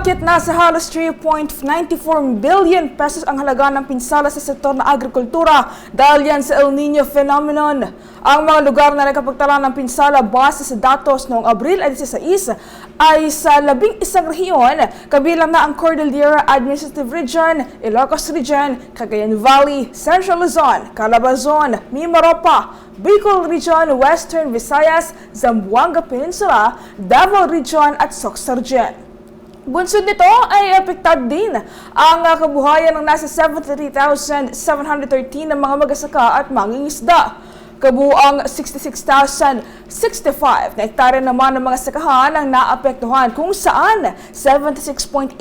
Umakyat na sa halos 3.94 billion pesos ang halaga ng pinsala sa sektor ng agrikultura dahil yan sa El Nino phenomenon. Ang mga lugar na nakapagtala ng pinsala base sa datos noong Abril 16 ay sa labing isang rehiyon, kabilang na ang Cordillera Administrative Region, Ilocos Region, Cagayan Valley, Central Luzon, Calabazon, Mimaropa, Bicol Region, Western Visayas, Zamboanga Peninsula, Davao Region at Soxargen. Bunsod nito ay apektad din ang uh, kabuhayan ng nasa 73,713 na mga magasaka at mangingisda. Kabuang 66,065 na hektare naman ng mga sakahan ang naapektuhan kung saan 76.87%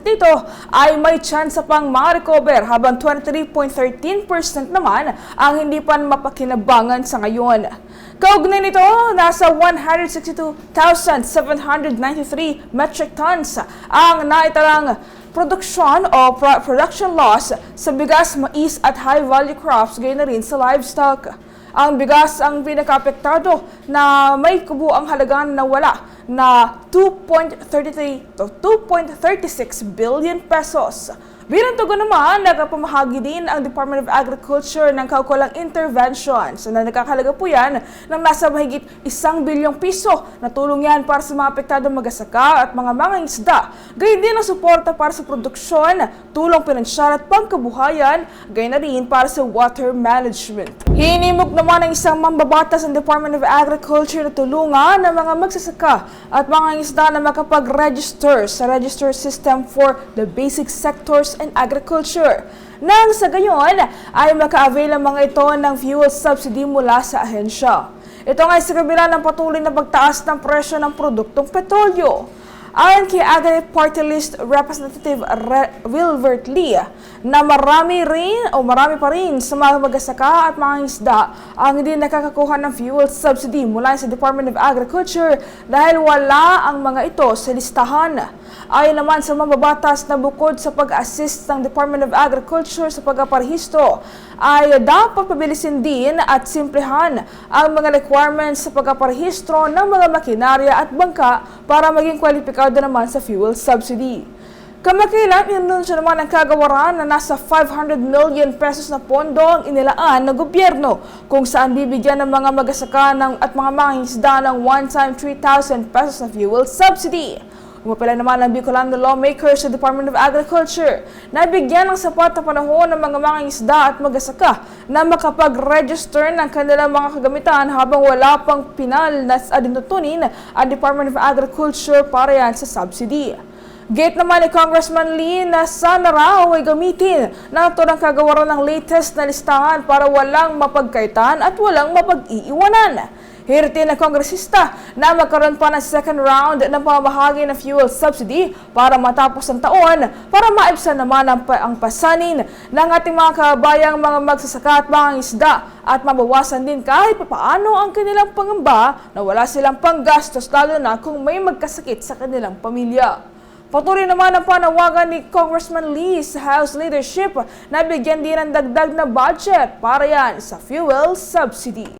nito ay may tsansa pang ma-recover habang 23.13% naman ang hindi pa mapakinabangan sa ngayon. Kaugnay nito, nasa 162,793 metric tons ang naitalang produksyon o pro- production loss sa bigas, mais at high-value crops, gayon na rin sa livestock. Ang bigas ang pinakaapektado na may kubuang halaga na wala na 2.33 to 2.36 billion pesos. Bilang tugon naman, nagpamahagi din ang Department of Agriculture ng kaukulang interventions na nakakalaga po yan ng nasa mahigit isang bilyong piso na tulong yan para sa mga apektadong magasaka at mga mga isda. Gayun din ang suporta para sa produksyon, tulong pinansyal at pangkabuhayan, gayon na rin para sa water management. Hinimok naman ng isang mambabatas ng Department of Agriculture na tulungan ng mga magsasaka at mga isda na makapag-register sa register system for the basic sectors and agriculture. Nang sa gayon ay maka-avail ang mga ito ng fuel subsidy mula sa ahensya. Ito nga ay sa ng patuloy na pagtaas ng presyo ng produktong petrolyo. Ayon kay Agri Party List Representative Re- Wilbert Lee, na marami rin o marami pa rin sa mga magasaka at mga isda ang hindi nakakakuha ng fuel subsidy mula sa Department of Agriculture dahil wala ang mga ito sa listahan. Ayon naman sa mababatas na bukod sa pag-assist ng Department of Agriculture sa pagkaparehistro, ay dapat pabilisin din at simplehan ang mga requirements sa pagkaparehistro ng mga makinarya at bangka para maging kwalipikado naman sa fuel subsidy. Kamakailan, inunsyo naman ang kagawaran na nasa 500 million pesos na pondo ang inilaan ng gobyerno kung saan bibigyan ng mga magasaka ng, at mga mangingisda ng one-time 3,000 pesos na fuel subsidy. Umapila naman ang Bicolano lawmakers sa Department of Agriculture na bigyan ng sapat na panahon ng mga mangingisda at magasaka na makapag-register ng kanilang mga kagamitan habang wala pang pinal na adinutunin ang Department of Agriculture para yan sa subsidy. Gate naman ni Congressman Lee na sana raw ay gamitin ng turang kagawaran ng latest na listahan para walang mapagkaitan at walang mapag-iiwanan. Hirti na kongresista na magkaroon pa ng second round ng pamahagi ng fuel subsidy para matapos ang taon para maibsan naman ang, ang pasanin ng ating mga kabayang mga magsasaka at mga isda at mabawasan din kahit papaano ang kanilang pangamba na wala silang panggastos lalo na kung may magkasakit sa kanilang pamilya. Patuloy naman ang panawagan ni Congressman Lee sa House leadership na bigyan din ng dagdag na budget para yan sa fuel subsidy.